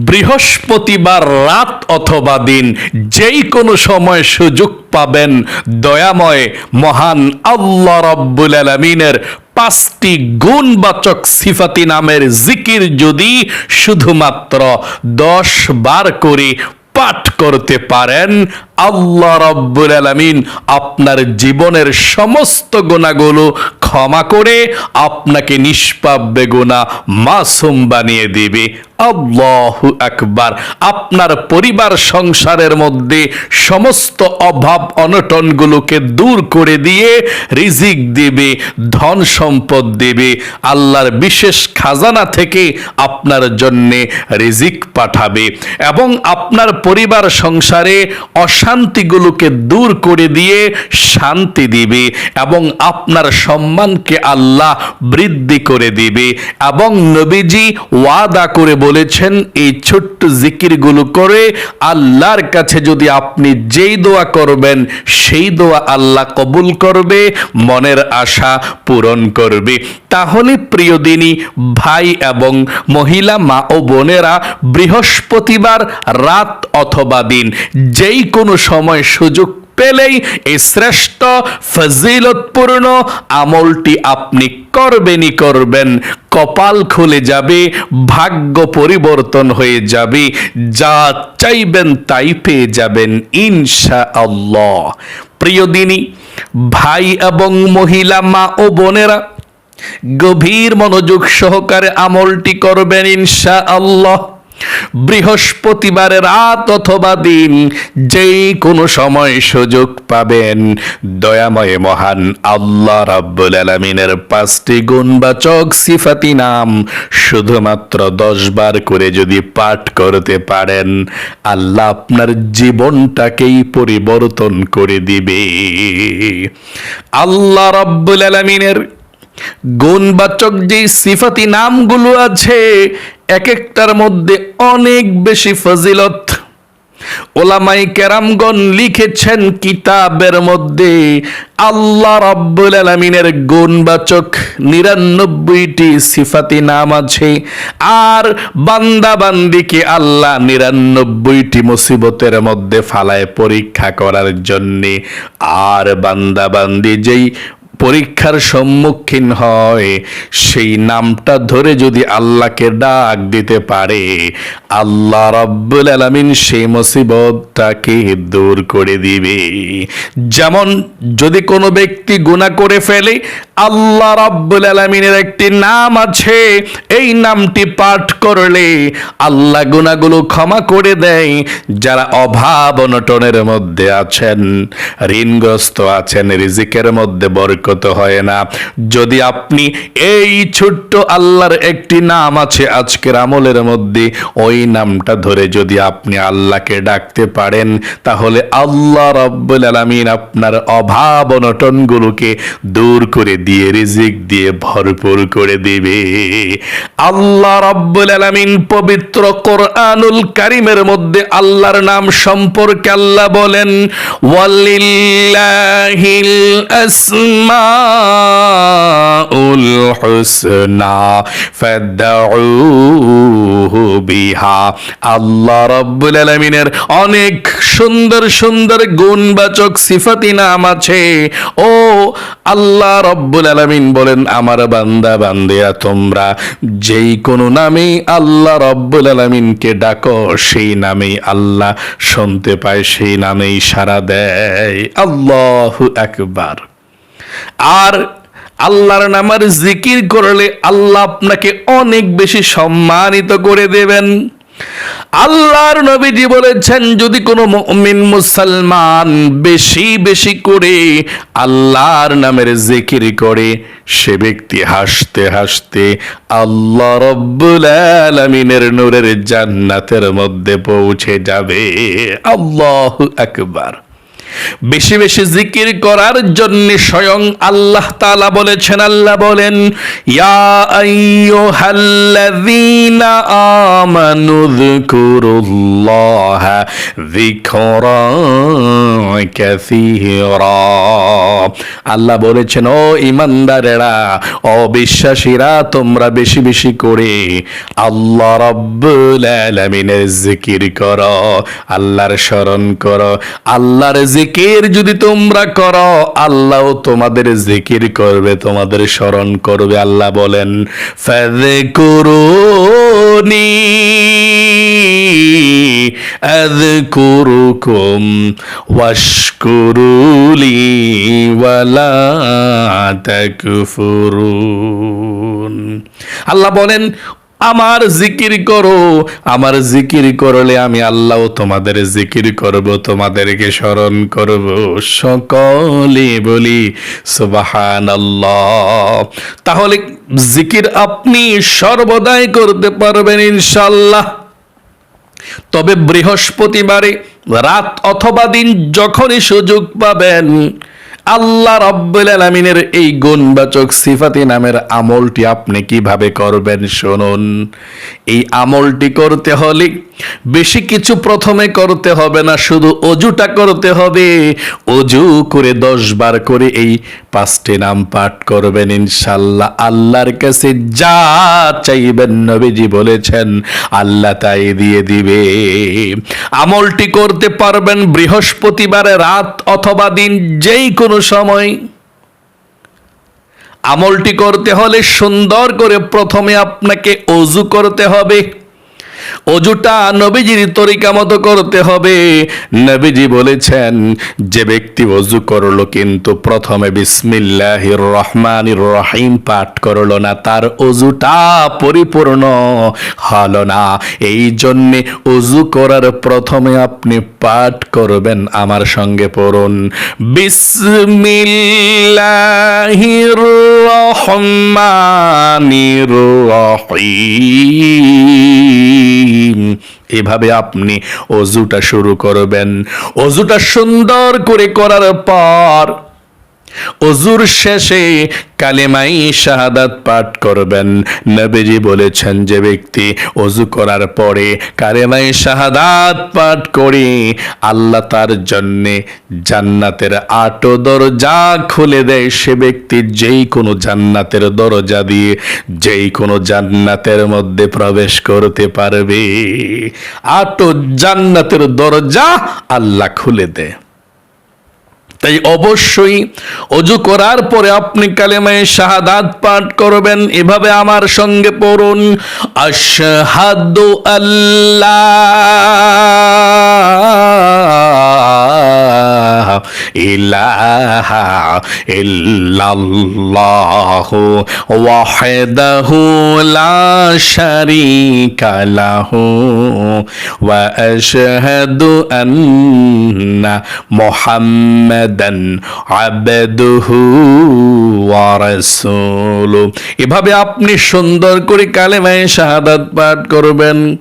বৃহস্পতিবার রাত অথবা দিন, যেই কোনো সময় সুযোগ পাবেন, দয়াময় মহান আল্লাহ রব্বুল আলমিনের পাঁচটি গুণবাচক সিফাতি নামের জিকির যদি শুধুমাত্র দশ বার করে পাঠ করতে পারেন আল্লাহ রব্বুল আলমিন আপনার জীবনের সমস্ত গোনাগুলো ক্ষমা করে আপনাকে নিষ্পাপ বেগুনা মাসুম বানিয়ে দিবে। আল্লাহু আকবার। আপনার পরিবার সংসারের মধ্যে সমস্ত অভাব অনটনগুলোকে দূর করে দিয়ে রিজিক দিবে, ধন সম্পদ দেবে। আল্লাহর বিশেষ খাজানা থেকে আপনার জন্যে রিজিক পাঠাবে। এবং আপনার পরিবার সংসারে অশান্তিগুলোকে দূর করে দিয়ে শান্তি দিবে এবং আপনার সম্মানকে আল্লাহ বৃদ্ধি করে দিবে। এবং নবীজি ওয়াদা করে বলেছেন, এই ছোট্ট জিকিরগুলো করে আল্লাহর কাছে যদি আপনি যেই দোয়া করবেন, সেই দোয়া আল্লাহ কবুল করবে, মনের আশা পূরণ করবে। তাহলে প্রিয় দিনী, ভাই এবং মহিলা, মা ও বোনেরা বৃহস্পতিবার রাত অথবা দিন যেই কোনো সময় সুযোগ পেলেই এই শ্রেষ্ঠ ফজিলতপূর্ণ আমলটি আপনি করবেনই করবেন। কপাল খুলে যাবে, ভাগ্য পরিবর্তন হয়ে যাবে, যা চাইবেন তাই পেয়ে যাবেন ইনশা আল্লাহ প্রিয় দিনী, ভাই এবং মহিলা মা ও বোনেরা, গভীর মনোযোগ সহকারে আমলটি করবেন ইনশা আল্লাহ বৃহস্পতিবারের রাত অথবা দিন, যেই কোনো সময় সুযোগ পাবেন। দয়াময় মহান আল্লাহ রাব্বুল আলমিনের পাঁচটি গুণবাচক সিফাতি নাম শুধুমাত্র দশ বার করে যদি পাঠ করতে পারেন, আল্লাহ আপনার জীবনটাকেই পরিবর্তন করে দিবে। আল্লাহ রাব্বুল আলমিনের গুণবাচক যে সিফাতি নামগুলো আছে এক একটার মধ্যে অনেক বেশি ফজিলত। ওলামাই কেরামগণ লিখেছেন কিতাবের মধ্যে, আল্লাহ রাব্বুল আলমিনের গুণবাচক নিরানব্বইটি সিফাতি নাম আছে, আর বান্দা বান্দিকে আল্লাহ নিরানব্বইটি মুসিবতের মধ্যে ফালায় পরীক্ষা করার জন্যে। আর বান্দা বান্দি যেই পরীক্ষার সম্মুখীন হয়। সেই নামটা ধরে যদি আল্লাহকে ডাক দিতে পারে, আল্লাহ রাব্বুল আলামিন সেই মুসিবতটাকে দূর করে দিবে। যেমন যদি কোনো ব্যক্তি গুনাহ করে ফেলে, আল্লাহ রাব্বুল আলামিনের একটি নাম আছে, এই নামটি পাঠ করলে আল্লাহ গুনাহগুলো ক্ষমা করে দেয়। যারা অভাব অনটনের মধ্যে আছেন, ঋণগ্রস্ত আছেন, রিজিকের মধ্যে বরকত হয় না। যদি আপনি এই ছোট্ট আল্লাহর একটি নাম আছে আজকের আমলের মধ্যে, ওই নামটা ধরে যদি আপনি আল্লাহকে ডাকতে পারেন, তাহলে আল্লাহ রব্বুল আলামিন আপনার অভাব অনটনগুলোকে দূর করে দিয়ে, রিজিক দিয়ে ভরপুর করে দিবে। আল্লাহ রব্বুল আলামিন পবিত্র কোরআনুল কারিমের মধ্যে আল্লাহর নাম সম্পর্কে আল্লাহ বলেন, ওয়ালিল্লাহিল আসমাউল হুসনা ফাদউহু বিহা আল্লাহ রব্বুল আলামিনের অনেক সুন্দর সুন্দর গুণবাচক সিফাতি নাম আছে। ও আল্লাহ রব্বুল আলামিন বলেন, আমার বান্দা, বান্দিয়া, তোমরা যেই কোনো নামে আল্লাহ রব্বুল আলামিনকে ডাকো, সেই নামেই আল্লাহ শুনতে পায়, সেই নামেই সাড়া দেয়। আল্লাহু আকবার। আর আল্লাহর নামার জিকির করলে আল্লাহ আপনাকে অনেক বেশি সম্মানিত করে দেবেন। আল্লাহর নবীজি বলেছেন, যদি কোনো মুমিন মুসলমান বেশি বেশি করে আল্লাহর নামের জিকির করে, সে ব্যক্তি হাসতে হাসতে আল্লাহ রব্বুল আলামিনের নূরের জান্নাতের মধ্যে পৌঁছে যাবে। আল্লাহু আকবার। বেশি বেশি জিকির করার জন্য স্বয়ং আল্লাহ তাআলা বলেছেন, আল্লাহ বলেন আল্লাহ বলেছেন, ও ইমানদারেরা অবিশ্বাসীরা, তোমরা বেশি বেশি করে আল্লাহ রাব্বুল আলামিনের জিকির করো, আল্লাহর স্মরণ করো, আল্লাহর জিকির যদি তোমরা করো, আল্লাহ তোমাদের জিকির করবে, তোমাদের স্মরণ করবে। আল্লাহ বলেন, ফাযকুরুনি আযকুরুকুম ওয়াশকুরুলি ওয়ালা তাকফুরুন। আল্লাহ বলেন আমার জিকির করো। আমার জিকির করলে আমি আল্লাহ তোমাদের জিকির করব, তোমাদেরকে স্মরণ করব। সকলে বলি সুবাহান তাহলে জিকির আপনি সর্বদাই করতে পারবেন ইনশাল্লাহ তবে বৃহস্পতিবারে রাত অথবা দিন যখনই সুযোগ পাবেন আল্লাহ রব্বুল আলমিনের এই গুণবাচক সিফাতি নামের আমলটি আপনি কীভাবে করবেন শুনুন। এই আমলটি করতে হলে বেশি কিছু প্রথমে করতে হবে না, শুধু অজুটা করতে হবে। অজু করে দশ বার করে এই পাঁচটি নাম পাঠ করবেন ইনশাল্লাহ। আল্লাহর কাছে যা চাইবেন নবীজি বলেছেন, আল্লাহ তাই দিয়ে দিবে। আমলটি করতে পারবেন বৃহস্পতিবারে রাত অথবা দিন যেই কোনো সময়। আমলটি করতে হলে সুন্দর করে প্রথমে আপনাকে অজু করতে হবে। অজুটা নবীজির তরিকা মতো করতে হবে। নবীজি বলেছেন, যে ব্যক্তি অজু করল কিন্তু প্রথমে বিসমিল্লাহির রহমানির রহিম পাঠ করল না, তার অজুটা পরিপূর্ণ হলো না। এই জন্যে অজু করার প্রথমে আপনি পাঠ করবেন, আমার সঙ্গে পড়ুন। বিসমিল্লাহির রহমানির রহিম। এভাবে আপনি অজুটা শুরু করবেন। অজুটা সুন্দর করে করার পর অজুর শেষে কালেমাই শাহাদাত পাঠ করবেন। নবীজি বলেছেন যে ব্যক্তি অজু করার পরে কালেমাই শাহাদাত পাঠ করে, আল্লাহ তার জন্যে জান্নাতের আটো দরজা খুলে দেয়। সে ব্যক্তি যেই কোনো জান্নাতের দরজা দিয়ে যেই কোনো জান্নাতের মধ্যে প্রবেশ করতে পারবে। আটো জান্নাতের দরজা আল্লাহ খুলে দেয়। তাই অবশ্যই অজু করার পরে আপনি কালেমায় শাহাদাত পাঠ করবেন। এভাবে আমার সঙ্গে পড়ুন। আশহাদু আল্লাহ ইলাহা ইল্লাল্লাহু ওয়াহদাহু লা শারীকা লাহু ওয়া আশহাদু আন্না মুহাম্মাদান আবদুহু ওয়া রাসূলু। এভাবে আপনি সুন্দর করে কালেমায়ে শাহাদাত পাঠ করবেন।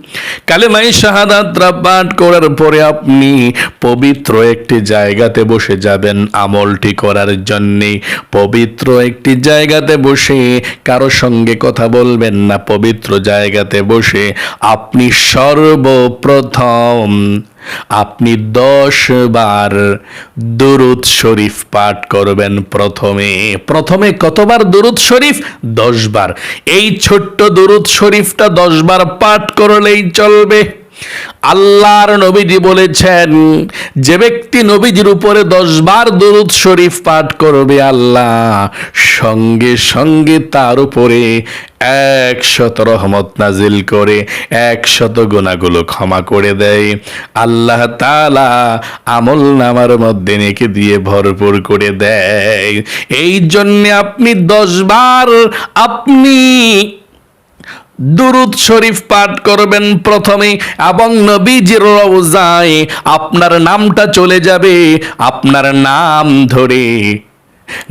কালেমায়ে শাহাদাত পাঠ করার পরে আপনি পবিত্র একটি জায়গাতে বসে যাবেন আমলটি করার জন্যে। পবিত্র একটি জায়গাতে বসে কারও সঙ্গে কথা বলবেন না, পবিত্র জায়গাতে বসে আপনি সর্বপ্রথম আপনি দশ বার দুরুদ শরীফ পাঠ করবেন প্রথমে। প্রথমে কতবার দুরুদ শরীফ? দশ বার। এই ছোট্ট দুরুদ শরীফটা দশ বার পাঠ করলেই চলবে। আল্লাহর নবীজি বলেছেন, যে ব্যক্তি নবীজির উপরে দশ বার দরুদ শরীফ পাঠ করবে আল্লাহ, সঙ্গে সঙ্গে তার উপরে একশত রহমত নাজিল করে, একশত গুণাগুলো ক্ষমা করে দেয়। আল্লাহ তালা আমল নামার মধ্যে নেকে দিয়ে ভরপুর করে দেয়। এই জন্যে আপনি দশ বার আপনি দুরুদ শরীফ পাঠ করবেন প্রথমে, এবং নবীজির রওজায় আপনার নামটা চলে যাবে, আপনার নাম ধরে।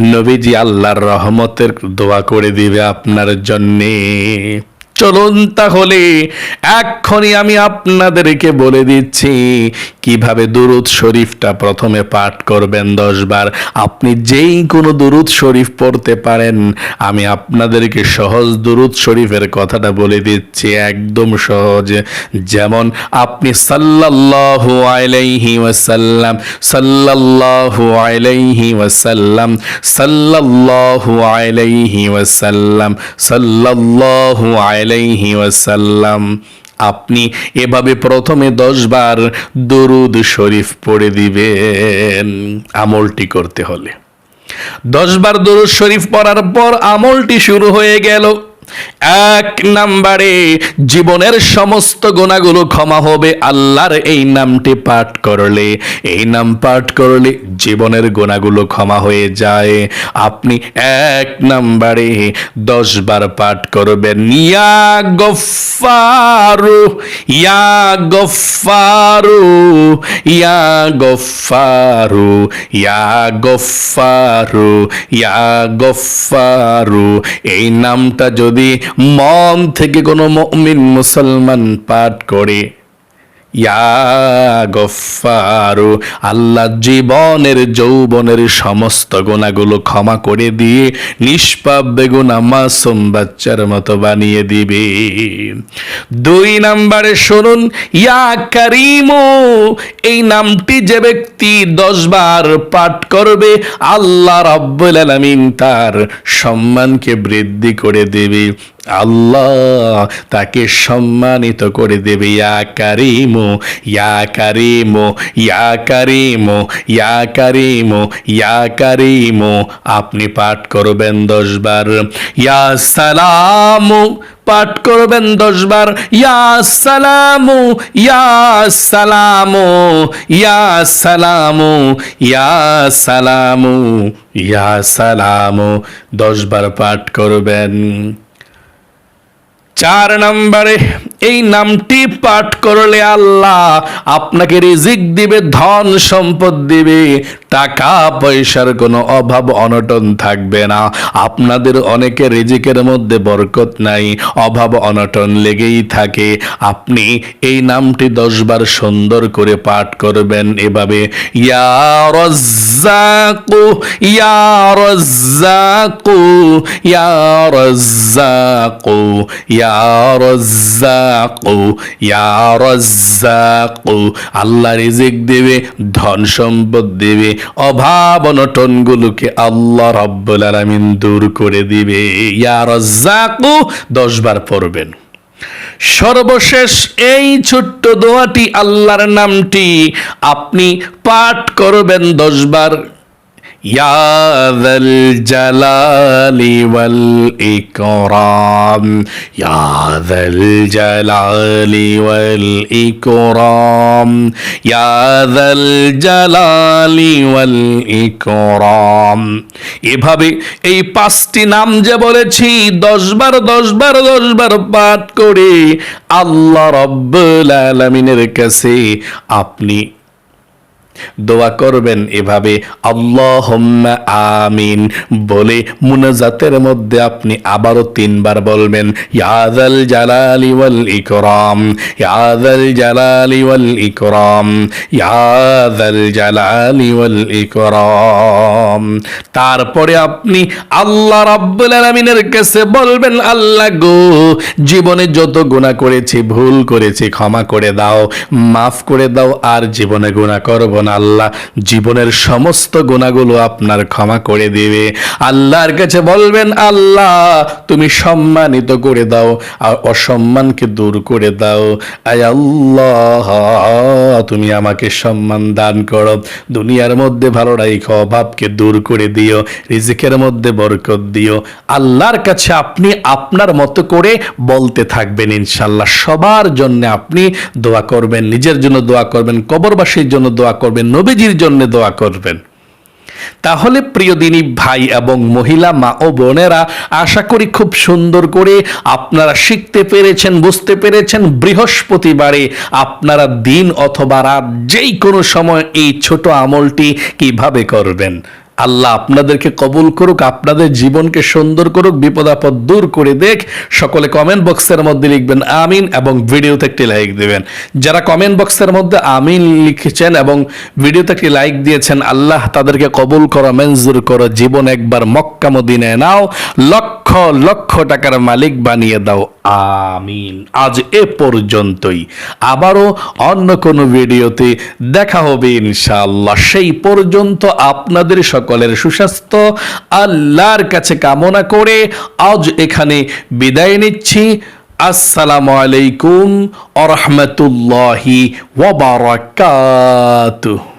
নবীজি আল্লাহর রহমতের দোয়া করে দিবে আপনার জন্যে। চলুন তাহলে এক্ষণি আমি আপনাদেরকে বলে দিচ্ছি, কীভাবে দুরুদ শরীফটা প্রথমে পাঠ করবেন দশবার। আপনি যেই কোনো দুরুদ শরীফ পড়তে পারেন, আমি আপনাদেরকে সহজ দুরুদ শরীফের কথাটা বলে দিচ্ছি, একদম সহজ। যেমন আপনি সাল্লাল্লাহু আলাইহি ওয়াসাল্লাম, সাল্লাল্লাহু আলাইহি ওয়াসাল্লাম, সাল্লাল্লাহু আলাইহি ওয়াসাল্লাম, সাল্লাল্লাহু আলাইহি ওয়াসাল্লাম, আপনি এভাবে প্রথমে দশ বার দরুদ শরীফ পড়ে দিবেন আমলটি করতে হলে। দশ বার দরুদ শরীফ পড়ার পর আমলটি শুরু হয়ে গেল। এক নাম্বারে, জীবনের সমস্ত গোনাগুলো ক্ষমা হবে আল্লাহর এই নামটি পাঠ করলে। এই নাম পাঠ করলে জীবনের গোনাগুলো ক্ষমা হয়ে যায়। আপনি এক নাম্বারে দশ বার পাঠ করবেন, ইয়া গফারু ইয়া গফারু ইয়া গফারু ইয়া গফারু ইয়া গফারু এই নামটা যদি মন থেকে কোনো মমিন মুসলমান পাঠ করে। গফারু আল্লাহ জীবনের, যৌবনের সমস্ত গুণাগুলো ক্ষমা করে দিয়ে নিষ্পাপ বেগুনা মাসুম বাচ্চার মতো বানিয়ে দিবে। দুই নাম্বারে শুনুন, ইয়া কারিমু, এই নামটি যে ব্যক্তি দশ বার পাঠ করবে, আল্লাহ রব্বুল আলামিন তার সম্মানকে বৃদ্ধি করে দেবে। আল্লাহ তাকে সম্মানিত করে দেবে, ইয়া কারিমু ইয়া কারিমু, ইয়া আপনি পাঠ করবেন দশবার, ইয়া সালামু। পাঠ করবেন দশবার, ইয়া সালামু ইয়া সালামু ইয়া সালামু ইয়া সালামু ইয়া সালামু। দশবার পাঠ করবেন। চার নম্বরে, এই নামটি পাঠ করলে আল্লাহ আপনাকে রিজিক দিবে, ধন সম্পদ দিবে। টাকা পয়সার কোনো অভাব অনটন থাকবে না। আপনাদের অনেকে রিজিকের মধ্যে বরকত নাই, অভাব অনটন লেগেই থাকে। আপনি এই নামটি দশবার সুন্দর করে পাঠ করবেন এভাবে, ইয়া রজ্জাকু, ইয়া ইয়া ইয়া আল্লাহ রিজিক দেবে, ধন সম্পদ দেবে, অভাব অনটনগুলোকে আল্লাহ রব্বুল আলামিন দূর করে দিবে। ইয়া রজ্জাকু দশ বার পড়বেন। সর্বশেষ এই ছোট্ট দোয়াটি আল্লাহর নামটি আপনি পাঠ করবেন দশবার يا ذا الجلال والإكرام يا ذا الجلال والإكرام يا ذا الجلال والإكرام এভাবে এই পাঁচটি নাম যে বলেছি দশবার দশবার দশবার পাঠ করে আল্লাহ রব্বুল আলমিনের কাছে আপনি দোয়া করবেন এভাবে আল্লাহ আমিন বলে মুনাজাতের মধ্যে আপনি আবারও তিনবার বলবেন ইয়াদাল জালালি ওয়াল ইকরাম ইয়াদাল জালালি ওয়াল ইকরাম ইয়াদাল জালালি ওয়াল ইকরাম। তারপরে আপনি আল্লাহ রাব্বুল আলামিনের কাছে বলবেন, আল্লাহ গো, জীবনে যত গুনাহ করেছি, ভুল করেছি, ক্ষমা করে দাও, মাফ করে দাও, আর জীবনে গুনাহ করব না। আল্লাহ, জীবনের সমস্ত গুণাগুলো আপনার ক্ষমা করে দেবে। আল্লাহর কাছে বলবেন, আল্লাহ, তুমি সম্মানিত করে দাও, আর অসম্মানকে দূর করে দাও। আয় আল্লাহ, তুমি আমাকে সম্মান দান করো। দুনিয়ার মধ্যে ভালো রাখো অভাবকে দূর করে দিও, রিজিকের মধ্যে বরকত দিও। আল্লাহর কাছে আপনি আপনার মতো করে বলতে থাকবেন ইনশাল্লাহ সবার জন্য আপনি দোয়া করবেন, নিজের জন্য দোয়া করবেন, কবরবাসীর জন্য দোয়া করবেন। নবীজির জন্য দোয়া করবেন। তাহলে প্রিয় দিনী ভাই এবং মহিলা, মা ও বোনেরা, আশা করি খুব সুন্দর করে আপনারা শিখতে পেরেছেন, বুঝতে পেরেছেন, বৃহস্পতিবারে আপনারা দিন অথবা রাত যেই কোনো সময় এই ছোট আমলটি কীভাবে করবেন। আল্লাহ আপনাদেরকে কবুল করুক, আপনাদের জীবনকে সুন্দর করুক, বিপদ আপদ দূর করে দেখ। সকলে কমেন্ট বক্সের মধ্যে লিখবেন আমিন এবং ভিডিওতে একটি লাইক দেবেন। যারা কমেন্ট বক্সের মধ্যে আমিন লিখেছেন এবং ভিডিওতে একটি লাইক দিয়েছেন, আল্লাহ তাদেরকে কবুল করো, মঞ্জুর করো, জীবন একবার মক্কা মদিনায় নাও, লক্ষ লক্ষ টাকার মালিক বানিয়ে দাও। আমিন। আজ এ পর্যন্তই। আবারও অন্য কোনো ভিডিওতে দেখা হবে ইনশাআল্লাহ। সেই পর্যন্ত আপনাদের সকলের সুস্বাস্থ্য আল্লাহর কাছে কামনা করে আজ এখানে বিদায় নিচ্ছি। আসসালামু আলাইকুম আরহামতুল্লাহি ওয়াবারাকাতুহু